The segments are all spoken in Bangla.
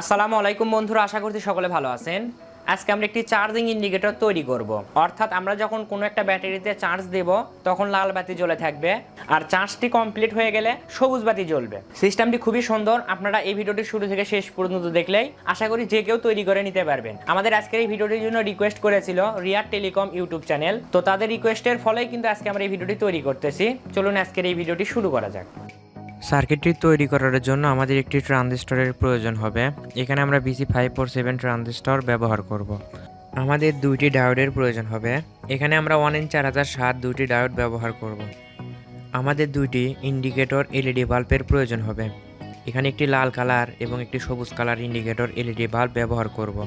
আসসালামু আলাইকুম বন্ধুরা, আশা করছি সকলে ভালো আছেন। আজকে আমরা একটি চার্জিং ইন্ডিকেটর তৈরি করব। অর্থাৎ আমরা যখন কোনো একটা ব্যাটারিতে চার্জ দেব, তখন লাল বাতি জ্বলে থাকবে। আর চার্জটি কমপ্লিট হয়ে গেলে সবুজ বাতি জ্বলবে। সিস্টেমটি খুবই সুন্দর, আপনারা এই ভিডিওটি শুরু থেকে শেষ পর্যন্ত দেখলেই আশা করি যে কেউ তৈরি করে নিতে পারবেন। আমাদের আজকের এই ভিডিওটির জন্য রিকোয়েস্ট করেছিল রিয়ার টেলিকম ইউটিউব চ্যানেল। তো তাদের রিকোয়েস্টের ফলেই কিন্তু আজকে আমরা এই ভিডিওটি তৈরি করতেছি। চলুন আজকের এই ভিডিওটি শুরু করা যাক। সার্কিটটি তৈরি করার জন্য আমাদের একটি ট্রানজিস্টরের প্রয়োজন হবে এখানে আমরা BC five four seven transistor ব্যবহার করব। আমাদের দুইটি ডায়োডের প্রয়োজন হবে এখানে আমরা ওয়ান ইন চার হাজার সাত দুইটি ডায়োড ব্যবহার করব। আমাদের দুইটি ইন্ডিকেটর এলইডি বাল্বের প্রয়োজন হবে এখানে একটি লাল কালার এবং একটি সবুজ কালার ইন্ডিকেটর এলইডি বাল্ব ব্যবহার করব।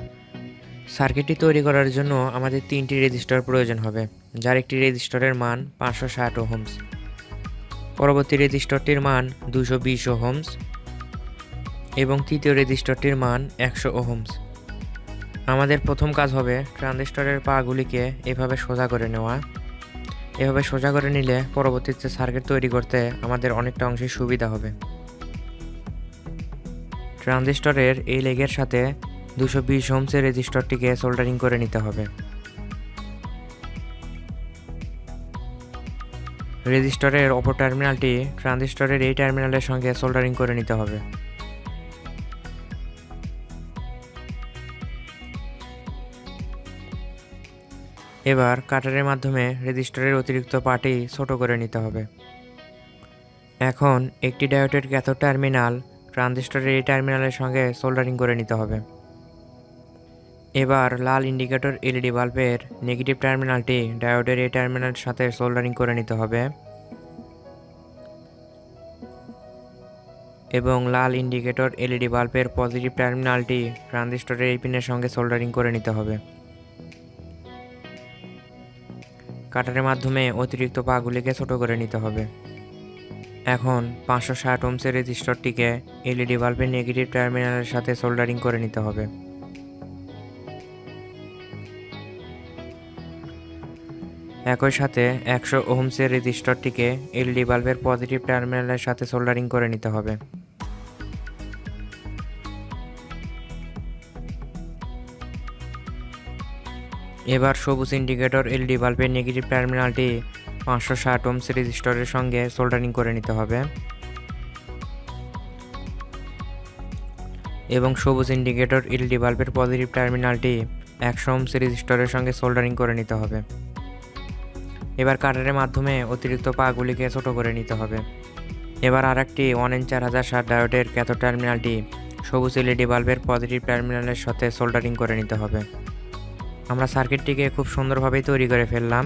সার্কিটটি তৈরি করার জন্য আমাদের তিনটি রেজিস্টার প্রয়োজন হবে, যার একটি রেজিস্টরের মান পাঁচশো ষাট ওহমস পরবর্তী রেজিস্টরটির মান দুশো বিশ ওহমস এবং তৃতীয় রেজিস্টরটির মান একশো ওহমস। আমাদের প্রথম কাজ হবে ট্রানজিস্টরের পাগুলিকে এভাবে সোজা করে নেওয়া। এভাবে সোজা করে নিলে পরবর্তীতে সার্কিট তৈরি করতে আমাদের অনেকটা অংশে সুবিধা হবে। ট্রানজিস্টরের এই লেগের সাথে দুশো বিশ হোমসের রেজিস্টরটিকে সোল্ডারিং করে নিতে হবে। রেজিস্টরের অপর টার্মিনালটি ট্রানজিস্টরের এই টার্মিনালের সঙ্গে সোল্ডারিং করে নিতে হবে। এবার কাটারের মাধ্যমে রেজিস্টরের অতিরিক্ত পার্টি ছোট করে নিতে হবে। এখন একটি ডায়োডের ক্যাথোড টার্মিনাল ট্রানজিস্টরের এই টার্মিনালের সঙ্গে সোল্ডারিং করে নিতে হবে। এবার লাল ইন্ডিকেটর এলইডি বাল্বের নেগেটিভ টার্মিনালটি ডায়োডের এই টার্মিনালের সাথে সোল্ডারিং করে নিতে হবে। এবং লাল ইন্ডিকেটর এলইডি বাল্বের পজিটিভ টার্মিনালটি ট্রানজিস্টরের এই পিনের সঙ্গে সোল্ডারিং করে নিতে হবে। কাটারের মাধ্যমে অতিরিক্ত পাগুলিকে ছোট করে নিতে হবে। এখন পাঁচশো ষাট ওমসের রেজিস্টরটিকে এলইডি বাল্বের নেগেটিভ টার্মিনালের সাথে সোল্ডারিং করে নিতে হবে। একই সাথে একশো ওহমসের রেজিস্টরটিকে এলইডি বাল্বের পজিটিভ টার্মিনালের সাথে সোল্ডারিং করে নিতে হবে। এবার সবুজ ইন্ডিকেটর এলইডি বাল্বের নেগেটিভ টার্মিনালটি পাঁচশো ষাট ওমস রেজিস্টরের সঙ্গে সোল্ডারিং করে নিতে হবে। এবং সবুজ ইন্ডিকেটর এলইডি বাল্বের পজিটিভ টার্মিনালটি একশো ওমস রেজিস্টরের সঙ্গে সোল্ডারিং করে নিতে হবে। এবার কাটারের মাধ্যমে অতিরিক্ত পাগুলিকে ছোট করে নিতে হবে। এবার আর একটি ওয়ান ইন চার হাজার ষাট ডায়োডের ক্যাথোড টার্মিনালটি সবুজ এলইডি বাল্বের পজিটিভ টার্মিনালের সাথে সোল্ডারিং করে নিতে হবে। আমরা সার্কিটটিকে খুব সুন্দরভাবেই তৈরি করে ফেললাম।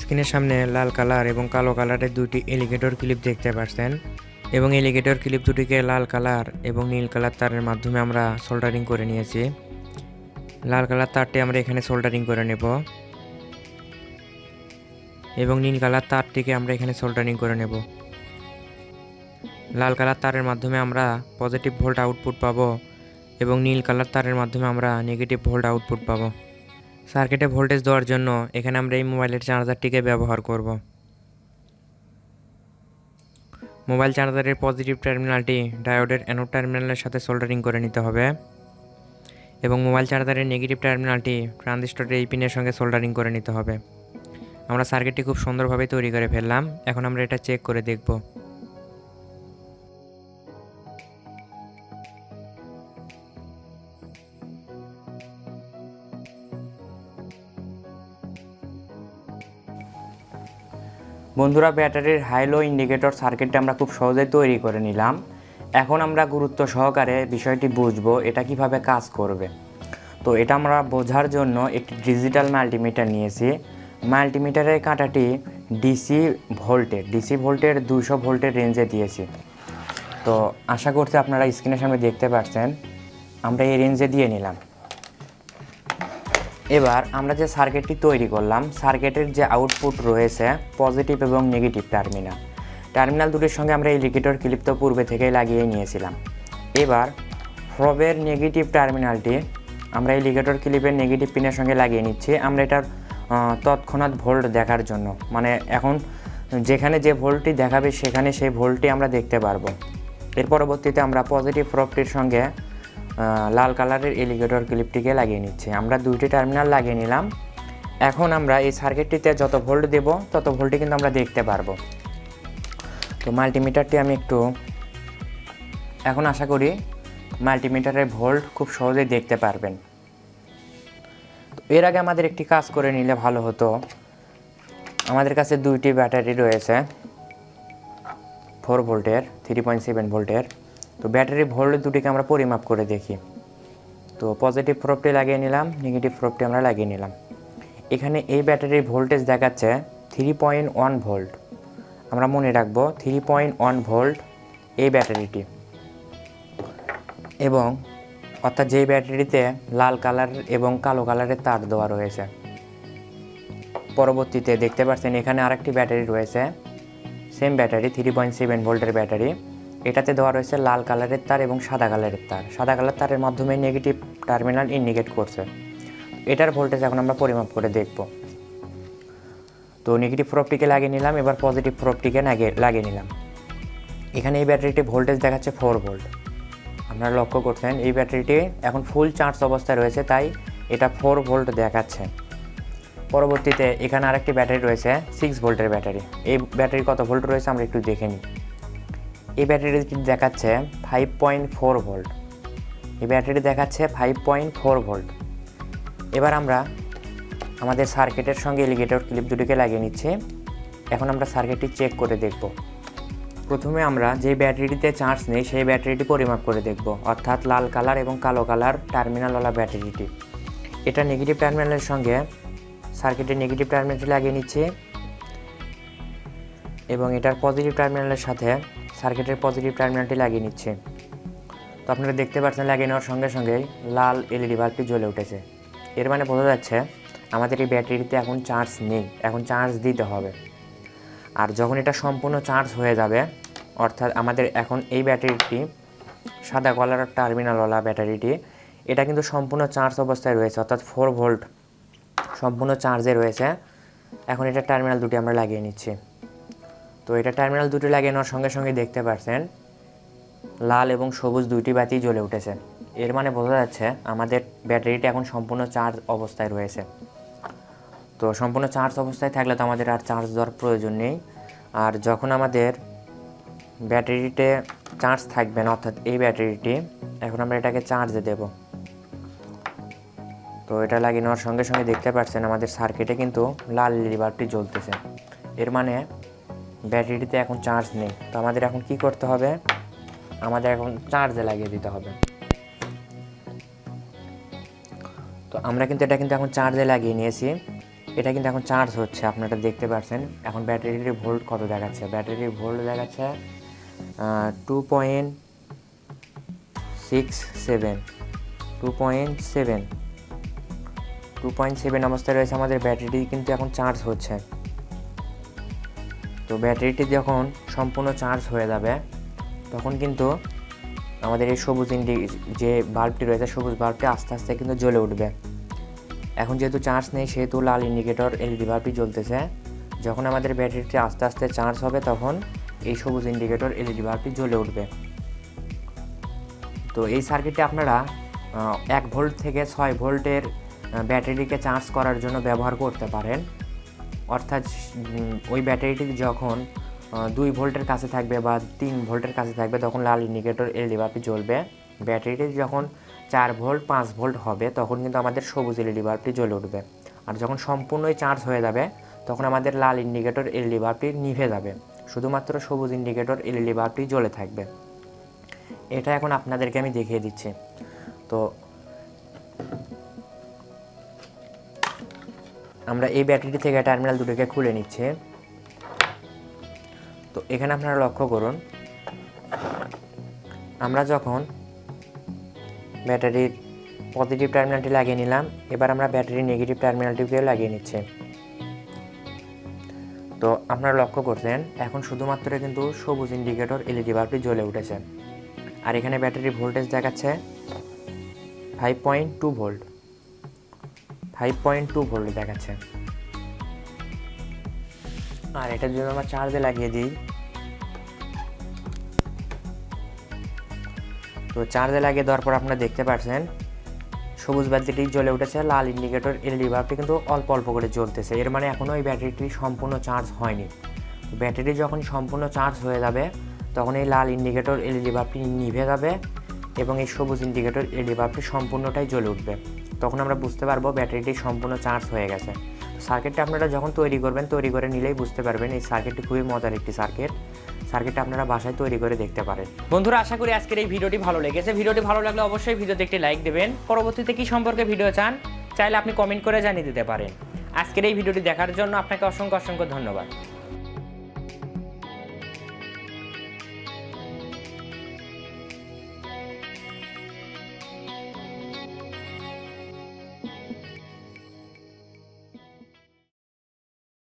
স্ক্রিনের সামনে লাল কালার এবং কালো কালারের দুটি এলিগেটর ক্লিপ দেখতে পাচ্ছেন এবং এলিগেটর ক্লিপ দুটিকে লাল কালার এবং নীল কালার তারের মাধ্যমে আমরা সোল্ডারিং করে নিয়েছি। লাল কালার তারটি আমরা এখানে সোল্ডারিং করে নেব। এবং নীল কালার তারটিকে আমরা এখানে সোল্ডারিং করে নেব। লাল কালার তারের মাধ্যমে আমরা পজিটিভ ভোল্ট আউটপুট পাবো এবং নীল কালার তারের মাধ্যমে আমরা নেগেটিভ ভোল্ট আউটপুট পাবো। সার্কিটে ভোল্টেজ দেওয়ার জন্য এখানে আমরা এই মোবাইলের চার্জারটিকে ব্যবহার করব। মোবাইল চার্জারের পজিটিভ টার্মিনালটি ডায়োডের অ্যানোড টার্মিনালের সাথে সোল্ডারিং করে নিতে হবে এবং মোবাইল চার্জারের নেগেটিভ টার্মিনালটি ট্রানজিস্টরের এই পিনের সঙ্গে সোল্ডারিং করে নিতে হবে। আমরা সার্কিটটি খুব সুন্দরভাবে তৈরি করে ফেললাম। এখন আমরা এটা চেক করে দেখব। বন্ধুরা, ব্যাটারির হাইলো ইন্ডিকেটর সার্কিটটা আমরা খুব সহজেই তৈরি করে নিলাম। এখন আমরা গুরুত্ব সহকারে বিষয়টি বুঝব, এটা কীভাবে কাজ করবে। তো এটা আমরা বোঝার জন্য একটি ডিজিটাল মাল্টিমিটার নিয়েছি। মাল্টিমিটারের কাঁটাটি ডিসি ভোল্টের ডিসি ভোল্টের দুশো ভোল্টের রেঞ্জে দিয়েছি। তো আশা করছি আপনারা স্ক্রিনের সামনে দেখতে পাচ্ছেন আমরা এই রেঞ্জে দিয়ে নিলাম। এবার আমরা যে সার্কিটটি তৈরি করলাম সার্কিটের যে আউটপুট রয়েছে পজিটিভ এবং নেগেটিভ টার্মিনাল টার্মিনাল দুটির সঙ্গে আমরা ইন্ডিকেটর ক্লিপ তো পূর্বে থেকেই লাগিয়ে নিয়েছিলাম। এবার প্রবের নেগেটিভ টার্মিনালটি আমরা ইন্ডিকেটর ক্লিপের নেগেটিভ পিনের সঙ্গে লাগিয়ে নিচ্ছি। আমরা এটার তৎক্ষণাৎ ভোল্ট দেখার জন্য। মানে এখন যেখানে যে ভোল্টটি দেখাবে, সেখানে সেই ভোল্টটি আমরা দেখতে পারব। এর পরবর্তীতে আমরা পজিটিভ প্রবটির সঙ্গে লাল কালারের এলিগেটর ক্লিপটিকে লাগিয়ে নিচ্ছি। আমরা দুইটি টার্মিনাল লাগিয়ে নিলাম। এখন আমরা এই সার্কিটটিতে যত ভোল্ট দেব, তত ভোল্টটি কিন্তু আমরা দেখতে পারব। তো মাল্টিমিটারটি আমি একটু, এখন আশা করি মাল্টিমিটারের ভোল্ট খুব সহজেই দেখতে পারবেন। এর আগে আমাদের একটি কাজ করে নিলে ভালো হতো। আমাদের কাছে দুইটি ব্যাটারি রয়েছে ফোর ভোল্টের থ্রি পয়েন্ট সেভেন ভোল্টের তো ব্যাটারি ভোল্ট দুটিকে আমরা পরিমাপ করে দেখি। তো পজিটিভ প্রোপটি লাগিয়ে নিলাম নেগেটিভ প্রোপটি আমরা লাগিয়ে নিলাম। এখানে এই ব্যাটারির ভোল্টেজ দেখাচ্ছে থ্রি পয়েন্ট ওয়ান ভোল্ট আমরা মনে রাখব থ্রি পয়েন্ট ওয়ান ভোল্ট এই ব্যাটারিটি। এবং অর্থাৎ যেই ব্যাটারিতে লাল কালার এবং কালো কালারের তার দেওয়া রয়েছে। পরবর্তীতে দেখতে পাচ্ছেন এখানে আরেকটি ব্যাটারি রয়েছে। Same battery three point seven ভোল্টের ব্যাটারি। এটাতে দেওয়া রয়েছে লাল কালারের তার এবং সাদা কালারের তার। সাদা কালার তারের মাধ্যমে নেগেটিভ টার্মিনাল ইন্ডিকেট করছে। এটার ভোল্টেজ এখন আমরা পরিমাপ করে দেখব। তো নেগেটিভ প্রপটিকে লাগিয়ে নিলাম, এবার পজিটিভ প্রপটিকে লাগিয়ে নিলাম। এখানে এই ব্যাটারিটি ভোল্টেজ দেখাচ্ছে ফোর ভোল্ট আপনারা লক্ষ্য করছেন, এই ব্যাটারিটি এখন ফুল চার্জ অবস্থায় রয়েছে, তাই এটা ফোর ভোল্ট দেখাচ্ছে। পরবর্তীতে এখানে আরেকটি ব্যাটারি রয়েছে সিক্স ভোল্টের ব্যাটারি। এই ব্যাটারি কত ভোল্ট রয়েছে আমরা একটু দেখে নিই। এই ব্যাটারিটি দেখাচ্ছে ফাইভ পয়েন্ট ফোর ভোল্ট এই ব্যাটারি দেখাচ্ছে ফাইভ পয়েন্ট ফোর ভোল্ট এবার আমরা আমাদের সার্কিটের সঙ্গে এলিগেটর ক্লিপ দুটিকে লাগিয়ে নিচ্ছি। এখন আমরা সার্কিটটি চেক করে দেখব। প্রথমে আমরা যে ব্যাটারিটিতে চার্জ নেই, সেই ব্যাটারিটি পরিমাপ করে দেখব। অর্থাৎ লাল কালার এবং কালো কালার টার্মিনালওয়ালা ব্যাটারিটি। এটা নেগেটিভ টার্মিনালের সঙ্গে সার্কিটের নেগেটিভ টার্মিনালটি লাগিয়ে নিচ্ছি এবং এটার পজিটিভ টার্মিনালের সাথে সার্কিটের পজিটিভ টার্মিনালটি লাগিয়ে নিচ্ছি। তো আপনারা দেখতে পাচ্ছেন লাগিয়ে নেওয়ার সঙ্গে সঙ্গেই লাল এলইডি বাল্বটি জ্বলে উঠেছে। এর মানে বোঝা যাচ্ছে আমাদের এই ব্যাটারিতে এখন চার্জ নেই, এখন চার্জ দিতে হবে। আর যখন এটা সম্পূর্ণ চার্জ হয়ে যাবে, অর্থাৎ আমাদের এখন এই ব্যাটারিটি, সাদা কলার টার্মিনালওয়ালা ব্যাটারিটি, এটা কিন্তু সম্পূর্ণ চার্জ অবস্থায় রয়েছে, অর্থাৎ ফোর ভোল্ট সম্পূর্ণ চার্জে রয়েছে। এখন এটা টার্মিনাল দুটি আমরা লাগিয়ে নিচ্ছি। তো এটা টার্মিনাল দুটি লাগিয়ে নেওয়ার সঙ্গে সঙ্গে দেখতে পাচ্ছেন, লাল এবং সবুজ দুইটি বাতি জ্বলে উঠেছে। এর মানে বোঝা যাচ্ছে আমাদের ব্যাটারিটি এখন সম্পূর্ণ চার্জ অবস্থায় রয়েছে। তো সম্পূর্ণ চার্জ অবস্থায় থাকলে তো আমাদের আর চার্জ দেওয়ার প্রয়োজন নেই। আর যখন আমাদের ব্যাটারিতে চার্জ থাকবে না, অর্থাৎ এই ব্যাটারিটি এখন আমরা এটাকে চার্জে দেব। তো এটা লাগিয়ে নেওয়ার সঙ্গে সঙ্গে দেখতে পাচ্ছেন আমাদের সার্কিটে কিন্তু লাল লিভারটি জ্বলতেছে। এর মানে ব্যাটারিতে এখন চার্জ নেই। তো আমাদের এখন কি করতে হবে? আমাদের এখন চার্জে লাগিয়ে দিতে হবে। তো আমরা কিন্তু এটা কিন্তু এখন চার্জে লাগিয়ে নিয়েছি। এটা কিন্তু এখন চার্জ হচ্ছে, আপনারা দেখতে পাচ্ছেন। এখন ব্যাটারির ভোল্ট কত দেখাচ্ছে? ব্যাটারির ভোল্ট দেখাচ্ছে two point six seven two point seven two point seven অবস্থায় রয়েছে আমাদের ব্যাটারি কিন্তু এখন চার্জ হচ্ছে। তো ব্যাটারিটি যখন সম্পূর্ণ চার্জ হয়ে যাবে, তখন কিন্তু আমাদের এই সবুজ ইন্ডি যে বাল্বটি রয়েছে, সবুজ বাল্বটি আস্তে আস্তে কিন্তু জ্বলে উঠবে। এখন যেহেতু চার্জ নেই, সেহেতু লাল ইন্ডিকেটর এলইডি বাল্বটি জ্বলতেছে। যখন আমাদের ব্যাটারিটি আস্তে আস্তে চার্জ হবে তখন এই সবুজ ইন্ডিকেটর এলইডি বাল্বটি জ্বলে উঠবে। তো এই সার্কিটটি আপনারা এক ভোল্ট থেকে ছয় ভোল্টের ব্যাটারিকে চার্জ করার জন্য ব্যবহার করতে পারেন। অর্থাৎ ওই ব্যাটারিটি যখন দুই ভোল্টের কাছে থাকবে বা তিন ভোল্টের কাছে থাকবে তখন লাল ইন্ডিকেটর এলইডি বাল্বটি জ্বলবে। ব্যাটারিটি যখন চার ভোল্ট, পাঁচ ভোল্ট হবে, তখন কিন্তু আমাদের সবুজ এলইডি বাল্বটি জ্বলে উঠবে। আর যখন সম্পূর্ণই চার্জ হয়ে যাবে, তখন আমাদের লাল ইন্ডিকেটর এলইডি বাল্বটি নিভে যাবে। শুধুমাত্র সবুজ ইন্ডিকেটর এলইডি বাল্বটি জ্বলে থাকবে। এটা এখন আপনাদেরকে আমি দেখিয়ে দিচ্ছি। তো, আমরা এই ব্যাটারি থেকে টার্মিনাল দুটোকে খুলে নিচ্ছি। তো, এখানে আপনারা লক্ষ্য করুন, আমরা যখন ব্যাটারির পজিটিভ টার্মিনালটি লাগিয়ে নিলাম। এবার আমরা ব্যাটারির নেগেটিভ টার্মিনালটিকে লাগিয়ে নিচ্ছি। তো আপনারা লক্ষ্য করছেন, এখন শুধুমাত্র কিন্তু সবুজ ইন্ডিকেটর এলইডি বাল্বটি জ্বলে উঠেছে। আর এখানে ব্যাটারির ভোল্টেজ দেখাচ্ছে five point two volt five point two volt দেখাচ্ছে। আর এটার জন্য আমরা চার্জে লাগিয়ে দিই তো চার্জে লাগিয়ে দেওয়ার পর আপনারা দেখতে পাচ্ছেন সবুজ বাতিটি জ্বলে উঠেছে, লাল ইন্ডিকেটর এলইডি বাল্বটি কিন্তু অল্প অল্প করে জ্বলতেছে। এর মানে এখনও এই ব্যাটারিটি সম্পূর্ণ চার্জ হয়নি। ব্যাটারি যখন সম্পূর্ণ চার্জ হয়ে যাবে, তখন এই লাল ইন্ডিকেটর এলইডি বাল্বটি নিভে যাবে এবং এই সবুজ ইন্ডিকেটর এলইডি বাল্বটি সম্পূর্ণটাই জ্বলে উঠবে। তখন আমরা বুঝতে পারব ব্যাটারিটি সম্পূর্ণ চার্জ হয়ে গেছে। সার্কিটটা আপনারা যখন তৈরি করবেন, তৈরি করে নিলেই বুঝতে পারবেন এই সার্কিটটি খুবই মজার একটি সার্কিট সার্কিটটা আপনারা বাসায় তৈরি করে দেখতে পারেন। বন্ধুরা, আশা করি আজকের এই ভিডিওটি ভালো লেগেছে। ভিডিওটি ভালো লাগলে অবশ্যই ভিডিওতে একটি লাইক দেবেন। পরবর্তীতে কি সম্পর্কে ভিডিও চান, চাইলে আপনি কমেন্ট করে জানিয়ে দিতে পারেন। আজকের এই ভিডিওটি দেখার জন্য আপনাকে অসংখ্য অসংখ্য ধন্যবাদ।